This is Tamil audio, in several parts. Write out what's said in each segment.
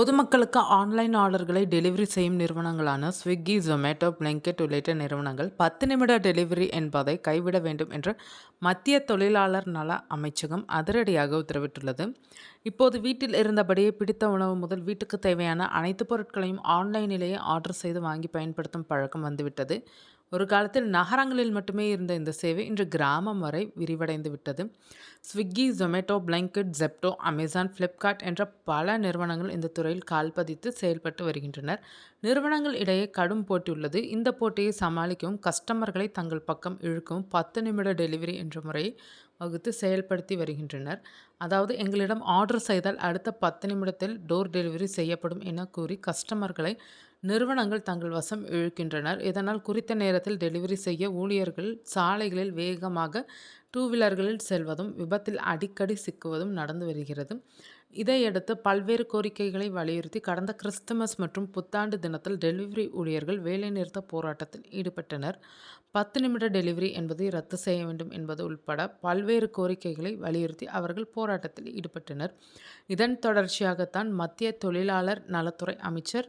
பொதுமக்களுக்கு ஆன்லைன் ஆர்டர்களை டெலிவரி செய்யும் நிறுவனங்களான ஸ்விக்கி ஜொமேட்டோ பிளங்கெட் உள்ளிட்ட நிறுவனங்கள் பத்து நிமிட டெலிவரி என்பதை கைவிட வேண்டும் என்று மத்திய தொழிலாளர் நல அமைச்சகம் அதிரடியாக உத்தரவிட்டுள்ளது. இப்போது வீட்டில் இருந்தபடியே பிடித்த உணவு முதல் வீட்டுக்கு தேவையான அனைத்து பொருட்களையும் ஆன்லைனிலேயே ஆர்டர் செய்து வாங்கி பயன்படுத்தும் பழக்கம் வந்துவிட்டது. ஒரு காலத்தில் நகரங்களில் மட்டுமே இருந்த இந்த சேவை இன்று கிராமம் வரை விரிவடைந்து விட்டது. Swiggy Zomato blanket Zepto Amazon Flipkart என்ற பல நிறுவனங்கள் இந்த துறையில் கால் பதித்து செயல்பட்டு வருகின்றனர். நிறுவனங்கள் இடையே கடும் போட்டி உள்ளது. இந்த போட்டியை சமாளிக்கவும் கஸ்டமர்களை தங்கள் பக்கம் இழுக்கவும் பத்து நிமிட டெலிவரி என்ற முறையை வகுத்து செயல்படுத்தி வருகின்றனர். அதாவது எங்களிடம் ஆர்டர் செய்தால் அடுத்த பத்து நிமிடத்தில் டோர் டெலிவரி செய்யப்படும் என கூறி கஸ்டமர்களை நிறுவனங்கள் தங்கள் வசம் இழுக்கின்றனர். இதனால் குறித்த நேரத்தில் டெலிவரி செய்ய ஊழியர்கள் சாலைகளில் வேகமாக டூ வீலர்களில் செல்வதும் விபத்தில் அடிக்கடி சிக்குவதும் நடந்து வருகிறது. இதையடுத்து பல்வேறு கோரிக்கைகளை வலியுறுத்தி கடந்த கிறிஸ்துமஸ் மற்றும் புத்தாண்டு தினத்தில் டெலிவரி ஊழியர்கள் வேலைநிறுத்த போராட்டத்தில் ஈடுபட்டனர். பத்து நிமிட டெலிவரி என்பதை ரத்து செய்ய வேண்டும் என்பது உள்பட பல்வேறு கோரிக்கைகளை வலியுறுத்தி அவர்கள் போராட்டத்தில் ஈடுபட்டனர். இதன் தொடர்ச்சியாகத்தான் மத்திய தொழிலாளர் நலத்துறை அமைச்சர்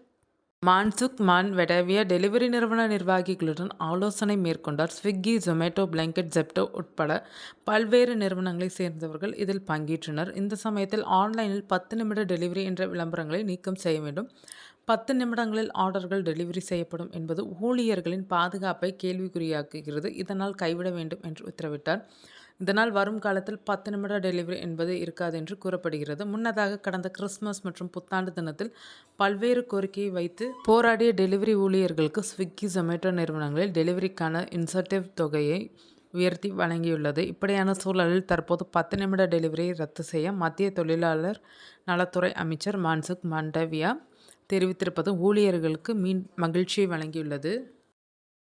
மான்சுக் மான்வெடவிய டெலிவரி நிறுவன நிர்வாகிகளுடன் ஆலோசனை மேற்கொண்டார். ஸ்விக்கி ஜொமேட்டோ பிளாங்கெட் ஜெப்டோ உட்பட பல்வேறு நிறுவனங்களைச் சேர்ந்தவர்கள் இதில் பங்கேற்றனர். இந்த சமயத்தில் ஆன்லைனில் பத்து நிமிட டெலிவரி என்ற விளம்பரங்களை நீக்கம் செய்ய வேண்டும். பத்து நிமிடங்களில் ஆர்டர்கள் டெலிவரி செய்யப்படும் என்பது ஊழியர்களின் பாதுகாப்பை கேள்விக்குறியாக்குகிறது. இதனால் கைவிட வேண்டும் என்று உத்தரவிட்டார். இதனால் வரும் காலத்தில் பத்து நிமிட டெலிவரி என்பது இருக்காது என்று கூறப்படுகிறது. முன்னதாக கடந்த கிறிஸ்துமஸ் மற்றும் புத்தாண்டு தினத்தில் பல்வேறு கோரிக்கையை வைத்து போராடிய டெலிவரி ஊழியர்களுக்கு ஸ்விக்கி ஜொமேட்டோ நிறுவனங்களில் டெலிவரிக்கான இன்சென்டிவ் தொகையை உயர்த்தி வழங்கியுள்ளது. இப்படியான சூழலில் தற்போது பத்து நிமிட டெலிவரியை ரத்து செய்ய மத்திய தொழிலாளர் நலத்துறை அமைச்சர் மான்சுக் மாண்டவியா தெரிவித்திருப்பது ஊழியர்களுக்கு மீன் மகிழ்ச்சியை வழங்கியுள்ளது.